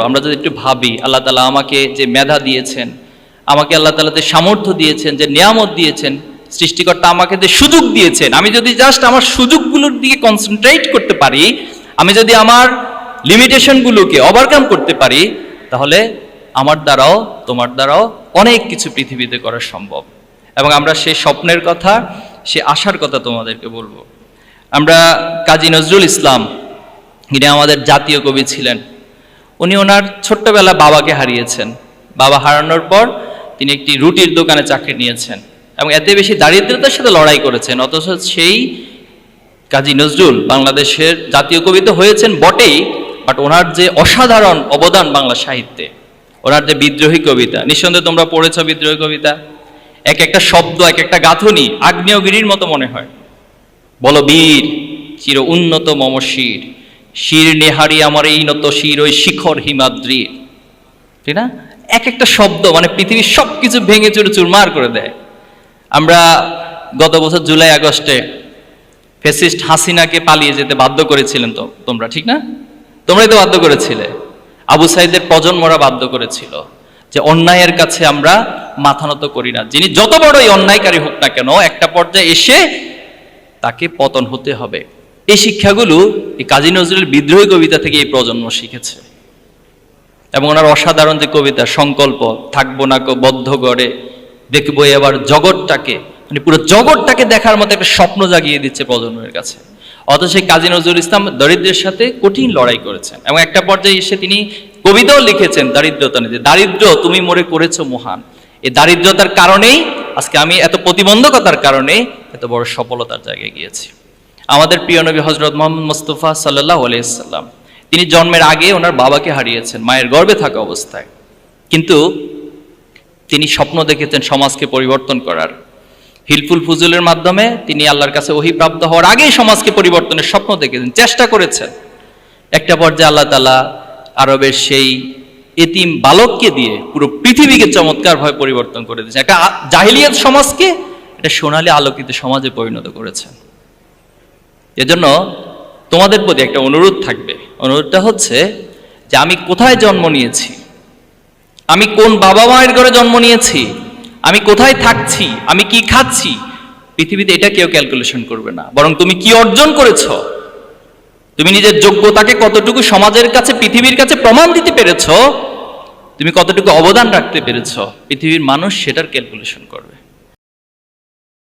আমরা যদি একটু ভাবি, আল্লাহ তালা আমাকে যে মেধা দিয়েছেন, আমাকে আল্লাহ তালা যে সামর্থ্য দিয়েছেন, যে নিয়ামত দিয়েছেন, সৃষ্টিকর্তা আমাকে যে সুযোগ দিয়েছেন, আমি যদি জাস্ট আমার সুযোগগুলোর দিকে কনসেন্ট্রেট করতে পারি, আমি যদি আমার লিমিটেশনগুলোকে ওভারকাম করতে পারি, তাহলে আমার দ্বারাও, তোমার দ্বারাও অনেক কিছু পৃথিবীতে করা সম্ভব। এবং আমরা সেই স্বপ্নের কথা, সে আশার কথা তোমাদেরকে বলব। আমরা কাজী নজরুল ইসলাম যিনি আমাদের জাতীয় কবি ছিলেন। উনি ওনার ছোট্টবেলা বাবাকে হারিয়েছেন। বাবা হারানোর পর তিনি একটি রুটির দোকানে চাকরি নিয়েছেন এবং এতে বেশি দারিদ্রতার সাথে লড়াই করেছেন, অথচ সেই কাজী নজরুল বাংলাদেশের জাতীয় কবি তো হয়েছেন বটেই, বাট ওনার যে অসাধারণ অবদান বাংলা সাহিত্যে, ওনার যে বিদ্রোহী কবিতা, নিঃসন্দেহে তোমরা পড়েছ বিদ্রোহী কবিতা, এক একটা শব্দ, এক একটা গাঁথনি আগ্নেয়গিরির মতো মনে হয়। বল বীর চির উন্নত মম শির নেহারি আমার এই নত শির, ওই শিখর হিমাদ্রি। ঠিক না? এক একটা শব্দ মানে পৃথিবীর সব কিছু ভেঙে চুরে চুরমার করে দেয়। আমরা গত বছর জুলাই, আগস্টে ফেসিস্ট হাসিনাকে পালিয়ে যেতে বাধ্য করেছিলেন তো তোমরা, ঠিক না? তোমরাই তো বাধ্য করেছিলে। আবু সাইদের প্রজন্মরা বাধ্য করেছিল যে অন্যায়ের কাছে আমরা মাথা নত করি না। যিনি যত বড়ই অন্যায়কারী হোক না কেন, একটা পর্যায়ে এসে তাকে পতন হতে হবে। এই শিক্ষাগুলো এই কাজী নজরুল বিদ্রোহী কবিতা থেকে এই প্রজন্ম শিখেছে। এবং ওনার অসাধারণ যে কবিতা সংকল্প, থাকব না বদ্ধ গড়ে, দেখব এবার জগৎটাকে মানে পুরো জগৎটাকে দেখার মতো একটা স্বপ্ন জাগিয়ে দিচ্ছে প্রজন্মের কাছে। অথচ সেই কাজী নজরুল ইসলাম দরিদ্রের সাথে কঠিন লড়াই করেছেন এবং একটা পর্যায়ে এসে তিনি কবিতাও লিখেছেন দারিদ্রতা নিয়ে দারিদ্র তুমি মোরে করেছ মহান। এই দারিদ্রতার কারণেই আজকে আমি এত প্রতিবন্ধকতার কারণে এত বড় সফলতার জায়গায় গিয়েছি। আমাদের প্রিয় নবী হজরত মোহাম্মদ মুস্তফা সাল্লাহ আলাইসাল্লাম তিনি জন্মের আগে ওনার বাবাকে হারিয়েছেন, মায়ের গর্ভে থাকা অবস্থায়। কিন্তু তিনি স্বপ্ন দেখেছেন সমাজকে পরিবর্তন করার। হিলফুল ফুজুলের মাধ্যমে তিনি আল্লাহর কাছে অহিপ্রাপ্ত হওয়ার আগেই সমাজকে পরিবর্তনের স্বপ্ন দেখেছেন, চেষ্টা করেছেন। একটা পর্যায়ে আল্লাহ তালা আরবের সেই এতিম বালককে দিয়ে পুরো পৃথিবীকে চমৎকারভাবে পরিবর্তন করে দিয়েছেন। একটা জাহিলিয়াত সমাজকে, একটা সোনালী আলোকিত সমাজে পরিণত করেছেন। এজন্য তোমাদের প্রতি একটা অনুরোধ থাকবে। অনুরোধটা হচ্ছে যে আমি কোথায় জন্ম নিয়েছি? আমি কোন বাবা মায়ের ঘরে জন্ম নিয়েছি? আমি কোথায় থাকছি? আমি কি খাচ্ছি? পৃথিবীতে এটা কেউ ক্যালকুলেশন করবে না। বরং তুমি কি অর্জন করেছ? তুমি নিজের যোগ্যতাকে কতটুকু সমাজের কাছে, পৃথিবীর কাছে প্রমাণ দিতে পেরেছ? তুমি কতটুকু অবদান রাখতে পেরেছ? পৃথিবীর মানুষ সেটার ক্যালকুলেশন করবে।